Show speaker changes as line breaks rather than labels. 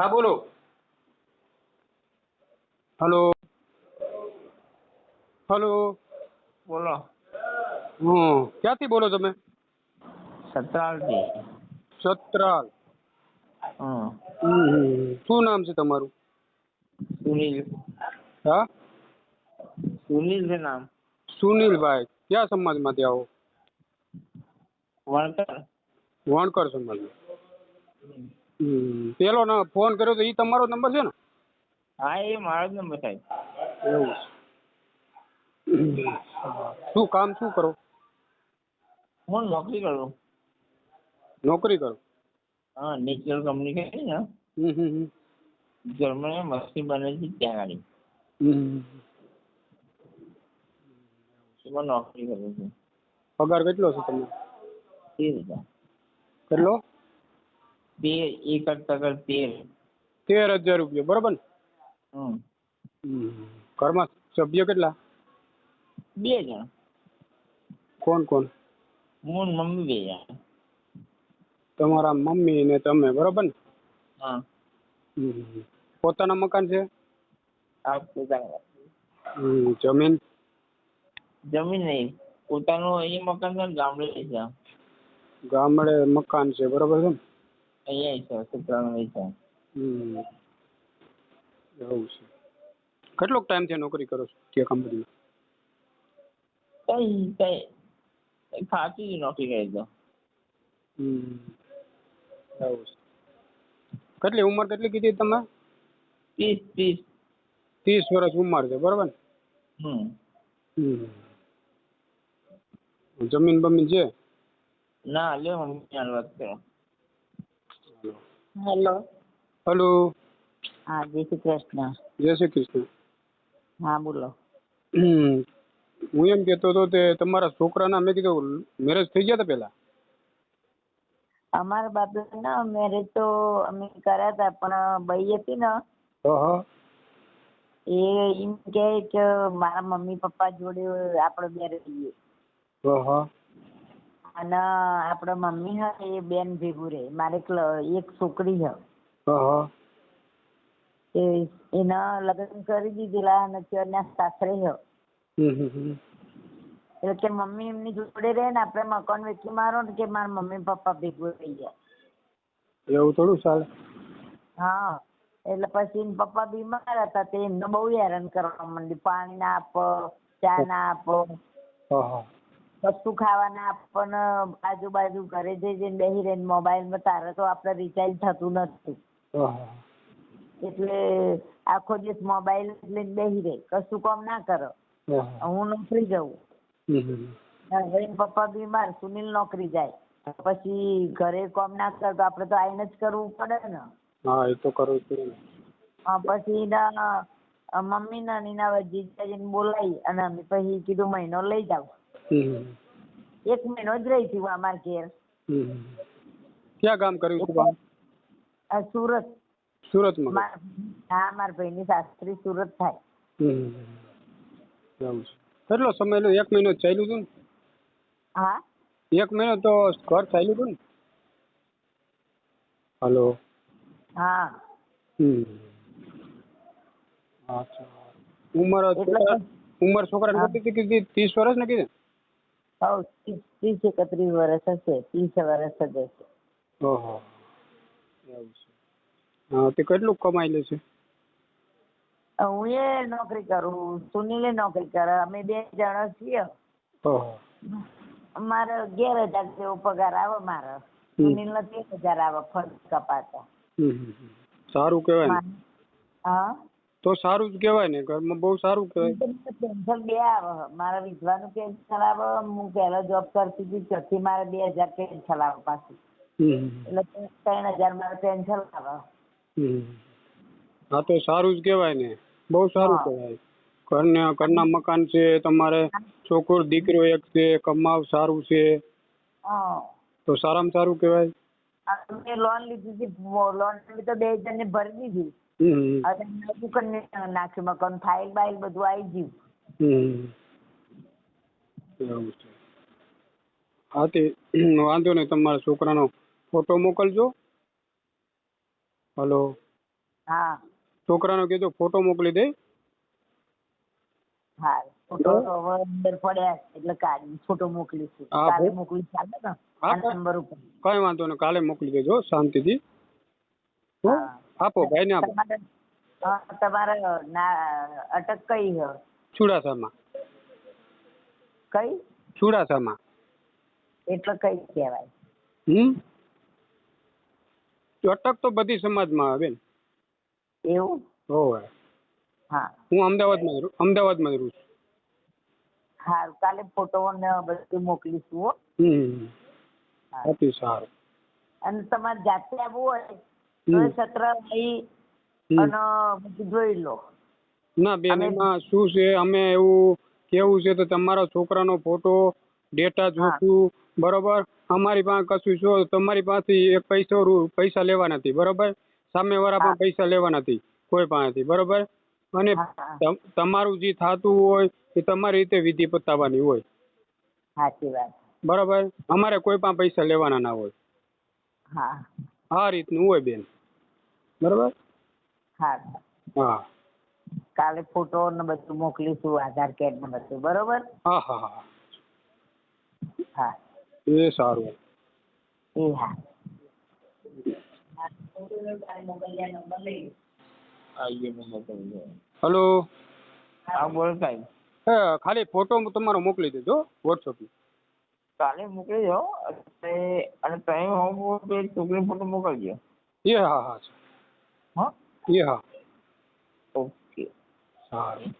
હા બોલો. Hello. Hello.
બોલો.
હમ ક્યાંથી બોલો તમે?
સતરાલથી.
સતરાલ.
હમ.
શું નામ છે તમારું?
સુનિલ.
હા?
સુનિલ છે નામ.
સુનિલભાઈ કયા સમાજમાંથી આવો?
વણકર.
વણકર સમાજ પેલો ન ફોન કર્યો તો એ તમારો નંબર છે ને?
હા એ મારો જ નંબર સાહેબ.
એવું શું કામ શું કરો?
હું નોકરી કરું.
નોકરી કરો?
હા નેચરલ કંપની છે ને. જર્મની મસ્તી બને છે ત્યાં ગાડી એમાં નોકરી કરું છું.
પગાર કેટલો છે તમને
તેર હજાર.
કેટલો?
તેર એક ટકા તેર
તેર હજાર રૂપિયા બરોબર ને?
હમ.
ઘરમાં સભ્ય કેટલા?
બે જણ.
કોણ કોણ?
હું મમ્મી બે જણ.
તમારા મમ્મી ને તમે બરોબર ને?
હા.
પોતાના મકાન છે?
આ પોતાનું
જમીન?
જમીન નહીં પોતાનું એ મકાન છે ગામડે છે.
ગામડે મકાન છે બરોબર છે ને?
અહીંયા છે સત્રાનું છે.
હમ. એવું છે. કેટલોક ટાઈમથી નોકરી કરો છો તે કંપનીમાં
કઈ કઈ ખાતી જ નોકરી કરી દો
હમ. એવું છે. કેટલી ઉંમર કેટલી કીધી તમે?
ત્રીસ ત્રીસ.
ત્રીસ વર્ષ ઉંમર છે બરોબર ને?
હમ.
જમીન બમીન છે?
ના લે હું વાત કરો. હેલો.
હેલો.
હા જય શ્રી કૃષ્ણ.
જય શ્રી કૃષ્ણ.
હા બોલો.
હું એમ કહેતો હતો તે તમારા છોકરાના મેં કીધું મેરેજ થઈ ગયા હતા પેલા
અમારા બાપુના મેરેજ તો અમે કર્યા હતા પણ બઈ હતી ને એ એમ કહે કે મારા મમ્મી પપ્પા જોડે આપણે બે રહીએ. અને આપડે મમ્મી હ એ બેન ભેગું રે. મારે એક છોકરી હ.
હા હા.
એ એના લગ્ન કરી દીધેલા અને ત્યારના સાસરે
હમ.
એટલે કે મમ્મી એમની જોડે રહે ને આપણે મકાન વેચી મારો ને કે મારા મમ્મી પપ્પા ભેગું રહી જાય.
એવું થોડું ચાલે?
હા. એટલે પછી પપ્પા બીમાર હતા તે એમને બહુ હેરાન કરવા માંડી પાણી ના આપો ચા ના આપો.
હા
ખાવાના પણ આજુબાજુ ઘરે જઈ જઈને બેસી રહીને મોબાઈલમાં તારે તો આપણે રિચાર્જ થતું નથી. એટલે આખો દિવસ મોબાઈલ લઈને બેસી રહે. કશું કામ ના કરો.
હા.
નોકરી. હવે પપ્પા બીમાર સુનિલ નોકરી જાય. પછી ઘરે કામ ના કરે તો આપણે તો આઈને જ કરવું પડે ને.
હા એ તો કરવું પડે.
હા, પછી મમ્મી ને ના જીજાજી બોલાવી અને અમે પછી કીધું મહિનો લઈ જાવ. એક મહિનો જ રહી હતી અમારા ઘેર
હમ હમ. ક્યાં ગામ કર્યું હતું કામ
આ સુરત
સુરતમાં
માર- હા મારા ભાઈની સાસરી સુરત થાય
હમ હમ. એવું છે કેટલો સમય લો? એક મહિનો જ ચાલ્યું હતું
હા?
ને એક મહિનો તો ઘર ચાલ્યું હતું ને? હલો?
હા.
હમ અચ્છા. ઉંમર
એટલે
છોકરા ઉંમર છોકરાને
હા.
કેટલી કીધી? ત્રીસ વર્ષ ને કીધી?
હવ ત્રીસ ત્રીસ એકત્રીસ વર્ષ હશે ત્રીસ વર્ષ જ હશે.
ઓહો. એવું છે. હા તે કેટલું કમાઈ લે છે
હું એ નોકરી કરું સુનિલે નોકરી કરે. અમે બે જણા છીએ.
ઓહો.
મારે અગિયાર હજાર જેવો પગાર આવે મારે. સુનિલ ને તેર હજાર આવે ફર્સ્ટ કપાતા.
સારું કહેવાય
હા.
તો સારું જ કહેવાય ને ઘરમાં બહુ સારું કહેવાય.
પેન્શન બે આવે. મારા વિધવાનું પેન્શન આવે હું પહેલા જોબ કરતી હતી ત્યાંથી મારે બે હજાર પેન્શન આવે પાછું. એટલે ત્રણ હજાર મારે પેન્શન આવે.
હા તો સારું જ કહેવાય ને. બહુ સારું
હા.
કહેવાય. ઘરને ઘરના મકાન છે તમારે છોકરો દીકરો એક છે કમાવ સારું છે.
હા.
તો સારામાં સારું કહેવાય.
મેં લોન લીધી હતી લોન તો બે હજારની ભરી દીધી.
હમ.
હવે નાખ્યું મકાન ફાઇલ બાઇલ બધું આવી ગયું.
એવું છે. હા તે વાંધો નહીં તમારા છોકરાનો ફોટો મોકલજો. હલો.
હા.
છોકરાનો કહેજો ફોટો મોકલી દે.
હા ફોટો હવે અંદર પડ્યા એટલે કાઢી ફોટો મોકલીશું. કાલે મોકલી ચાલે ને આ નંબર ઉપર.
કઈ વાંધો નહીં કાલે મોકલી દેજો શાંતિથી. હો?
હા.
આપો ભાઈને આપો.
તમારે હા, અટક કઈ છે
ચુડાસામાં.
કઈ?
ચુડાસામાં.
એટલે કઈ કહેવાય?
હમ? અટક તો બધી સમાજમાં આવે ને.
એવું?
હોવે.
હા.
હું અમદાવાદમાં રહું- અમદાવાદમાં રહું છું.
સારું કાલે ફોટો ને બધું મોકલીશું હો.
હમ.
હા.
સારું.
અને તમારે જાતે આવવું હોય? સત્ર આવી અને બધું જોઈ લો.
ના બેન એમાં શું છે? અમે એવું કેવું છે તો તમારા છોકરાનો ફોટો ડેટા જોશું બરોબર? અમારી પાસે કશું છો? તમારી પાસે એક પૈસો પૈસા લેવા નથી બરોબર? સામેવાળા પણ પૈસા લેવા નથી કોઈ પાસેથી બરોબર? અને તમારું જે થતું હોય એ તમારી રીતે વિધિ પતાવવાની હોય.
સાચી વાત.
બરોબર? અમારે કોઈ પણ પૈસા લેવાના ના હોય.
હા.
આ રીતનું હોય બેન. બરોબર?
હા.
હા.
કાલે ફોટો ને બધું મોકલીશું આધાર કાર્ડ ને બધું. બરોબર?
હા હા હા.
હા.
એ સારું.
એ હા.
હલો?
હા બોલ સાહેબ
ખાલી ફોટો તમારો મોકલી દેજો વોટ્સઅપ
કાલે મોકલી દો અને અને હું છોકરી ફોટો મોકલજો.
એ હા
હા
એ હા
ઓકે
સારું